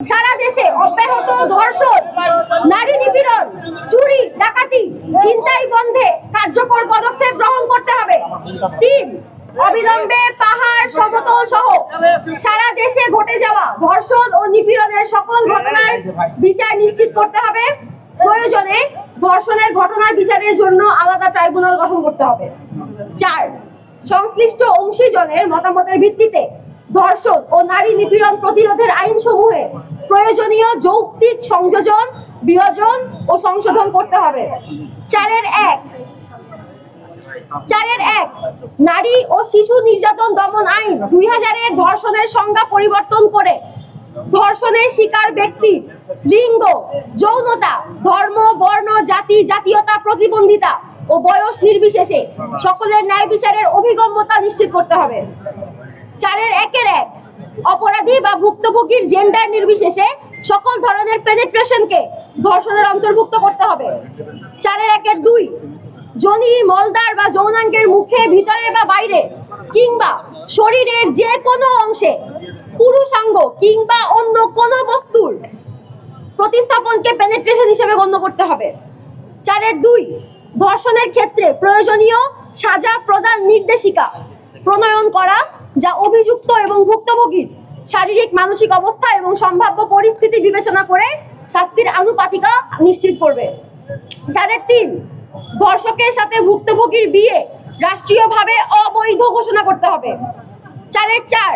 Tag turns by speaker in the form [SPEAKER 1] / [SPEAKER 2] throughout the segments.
[SPEAKER 1] সারা দেশে অব্যাহত ধর্ষণ, নারী নিপীড়ন, চুরি, ডাকাতি, ছিনতাই বন্ধে কার্যকর পদক্ষেপ গ্রহণ করতে হবে। তিন, অবিলম্বে পাহাড় সমতল সহ সারা দেশে ঘটে যাওয়া ধর্ষণ ও নিপীড়নের সকল ঘটনার বিচার নিশ্চিত করতে হবে। প্রয়োজনে ধর্ষণের ঘটনার বিচারের জন্য আলাদা ট্রাইব্যুনাল গঠন করতে হবে। চার, সংশ্লিষ্ট অংশীজনের মতামতের ভিত্তিতে ধর্ষণ ও নারী নিপীড়ন প্রতিরোধের আইনসমূহে প্রয়োজনীয় যৌক্তিক সংযোজন বিয়োজন ও সংশোধন করতে হবে। চারের এক চারের এক, নারী ও শিশু নির্যাতন দমন আইন দুই হাজারের ধর্ষণের সংজ্ঞা পরিবর্তন করে ধর্ষণের শিকার ব্যক্তি, লিঙ্গ, যৌনতা, ধর্ম, বর্ণ, জাতি, জাতীয়তা, প্রতিবন্ধিতা ও বয়স নির্বিশেষে সকলের ন্যায় বিচারের অভিগম্যতা নিশ্চিত করতে হবে। চারের একের এক। অপরাধী বা ভুক্তভোগীর জেন্ডার নির্বিশেষে সকল ধরনের পেনিট্রেশনকে ধর্ষণের অন্তর্ভুক্ত করতে হবে। চারের একের দুই, জনি মলদার বা যৌনাঙ্গের মুখে, ভিতরে বা বাইরে, কিংবা শরীরের যে কোনো অংশে পুরুষাঙ্গ কিংবা অন্য কোনো বস্তুর প্রতিস্থাপনকে পেনিট্রেশন হিসেবে গণ্য করতে হবে। চারের দুই, ধর্ষণের ক্ষেত্রে প্রয়োজনীয় সাজা প্রদান নির্দেশিকা প্রণয়ন করা যা অভিযুক্ত এবং ভুক্তভোগীর শারীরিক, মানসিক অবস্থা এবং সম্ভাব্য পরিস্থিতি বিবেচনা করে শাস্তির আনুপাতিকা নিশ্চিত করবে। চারের তিন, ধর্ষকের সাথে ভুক্তভোগীর বিয়ে রাষ্ট্রীয়ভাবে অবৈধ ঘোষণা করতে হবে। চারের চার,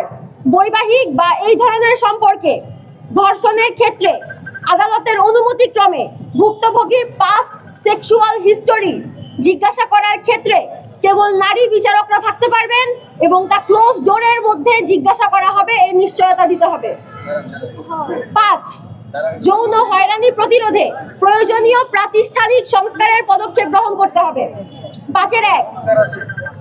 [SPEAKER 1] বৈবাহিক বা এই ধরনের সম্পর্কে ধর্ষণের ক্ষেত্রে আদালতের অনুমতিক্রমে ভুক্তভোগীর পাস্ট সেক্সুয়াল হিস্টোরি জিজ্ঞাসা করার ক্ষেত্রে কেবল নারী বিচারকরা থাকতে পারবেন এবং তা ক্লোজ ডোরের মধ্যে জিজ্ঞাসা করা হবে, এর নিশ্চয়তা দিতে হবে। পাঁচ, যৌন হয়রানি প্রতিরোধে প্রয়োজনীয় প্রাতিষ্ঠানিক সংস্কারের পদক্ষেপ গ্রহণ করতে হবে। পাঁচের এক,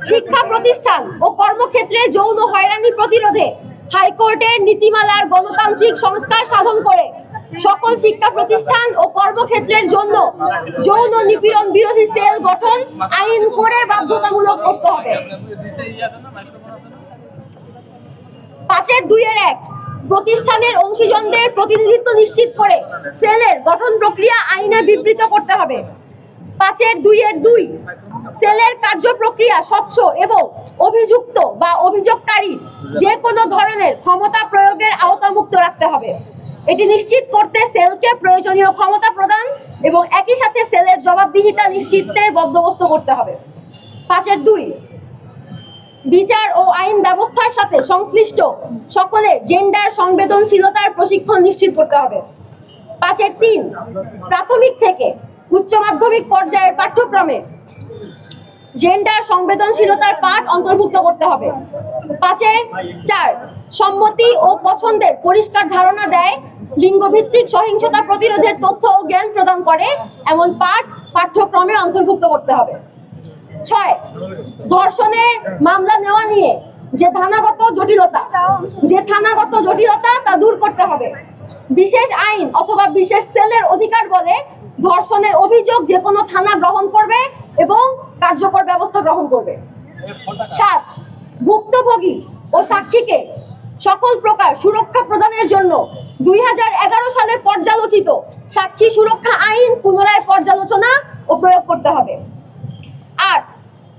[SPEAKER 1] শিক্ষা প্রতিষ্ঠান ও কর্মক্ষেত্রে যৌন হয়রানি প্রতিরোধে হাইকোর্টের নীতিমালার গণতান্ত্রিক সংস্কার সাধন করে সকল শিক্ষা প্রতিষ্ঠান ও কর্মক্ষেত্রের জন্য যৌন নিপীড়ন বিরোধী সেল গঠন আইন করে বাধ্যতামূলক করতে হবে। পাঁচের দুইয়ের এক, প্রতিষ্ঠানের অংশীজনদের প্রতিনিধিত্ব নিশ্চিত করে সেলের গঠন প্রক্রিয়া আইনে বিবৃত করতে হবে। পাঁচের দুইয়ের দুই, সেলের কার্য প্রক্রিয়া স্বচ্ছ এবং অভিযুক্ত বা অভিযোগকারী যে কোনো ধরনের ক্ষমতা প্রয়োগের আওতামুক্ত রাখতে হবে। এটি নিশ্চিত করতে সেলকে প্রয়োজনীয় ক্ষমতা প্রদান এবং একই সাথে সেলের জবাবদিহিতা নিশ্চিতের বন্দোবস্ত করতে হবে। পাঁচের দুই, বিচার ও আইন ব্যবস্থার সাথে সংশ্লিষ্ট সকলের জেন্ডার সংবেদনশীলতার প্রশিক্ষণ নিশ্চিত করতে হবে। পাঁচের তিন, প্রাথমিক থেকে উচ্চ মাধ্যমিক পর্যায়ের পাঠ্যক্রমে জেন্ডার সংবেদনশীলতার পাঠ অন্তর্ভুক্ত করতে হবে। পাঁচের চার, সম্মতি ও পছন্দের পরিষ্কার ধারণা দেয়, লিঙ্গভিত্তিক সহিংসতা প্রতিরোধের তথ্য ও জ্ঞান প্রদান করে, এমন পাঠ পাঠ্যক্রমে অন্তর্ভুক্ত করতে হবে। ছয়, ধর্ষণের মামলা নেওয়া নিয়ে যে থানাগত জটিলতা, যে থানাগত জটিলতা তা দূর করতে হবে। বিশেষ আইন অথবা বিশেষ সেলের অধিকার বলে ধর্ষণের অভিযোগ যে কোনো থানা গ্রহণ করবে এবং কার্যকর ব্যবস্থা গ্রহণ করবে। সাত, ভুক্তভোগী ও সাক্ষীকে সকল প্রকার সুরক্ষা প্রদানের জন্য দুই হাজার এগারো সালে পর্যালোচিত সাক্ষী সুরক্ষা আইন পুনরায় পর্যালোচনা ও প্রয়োগ করতে হবে। আট,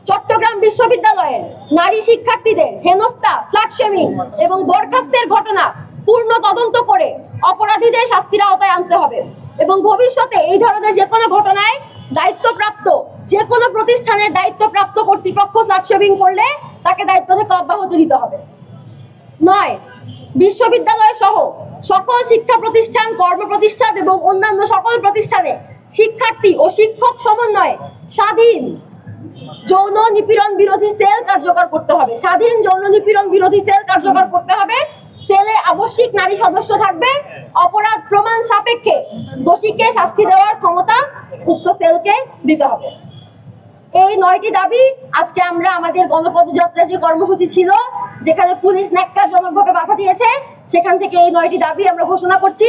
[SPEAKER 1] চট্টগ্রাম বিশ্ববিদ্যালয়ের নারী শিক্ষার্থীদের হেনস্থা স্লাটশেমিং এবং বরখাস্তের ঘটনা পূর্ণ তদন্ত করে অপরাধীদের শাস্তির আওতায় আনতে হবে এবং ভবিষ্যতে এই ধরনের যে কোনো ঘটনায় দায়িত্বপ্রাপ্ত যে কোনো প্রতিষ্ঠানের দায়িত্বপ্রাপ্ত কর্তৃপক্ষ স্লাটশেমিং করলে তাকে দায়িত্ব থেকে অব্যাহতি দিতে হবে। নয়, বিশ্ববিদ্যালয় সহ সকল শিক্ষা প্রতিষ্ঠান কর্ম প্রতিষ্ঠান এবং অন্যান্য সকল প্রতিষ্ঠানে শিক্ষার্থী ও শিক্ষক সমন্বয়ে স্বাধীন যৌন নিপীড়ন বিরোধী সেল কার্যকর করতে হবে। স্বাধীন যৌন নিপীড়ন বিরোধী সেল কার্যকর করতে হবে। সেলে আবশ্যিক নারী সদস্য থাকবে। অপরাধ প্রমাণ সাপেক্ষে দোষীকে শাস্তি দেওয়ার ক্ষমতা উক্ত সেলকে দিতে হবে। এই নয়টি দাবি আজকে আমরা আমাদের গণপদযাত্রা যে কর্মসূচি ছিল, যেখানে পুলিশ ন্যাক্কারজনকভাবে বাধা দিয়েছে, সেখান থেকে এই নয়টি দাবি আমরা ঘোষণা করছি।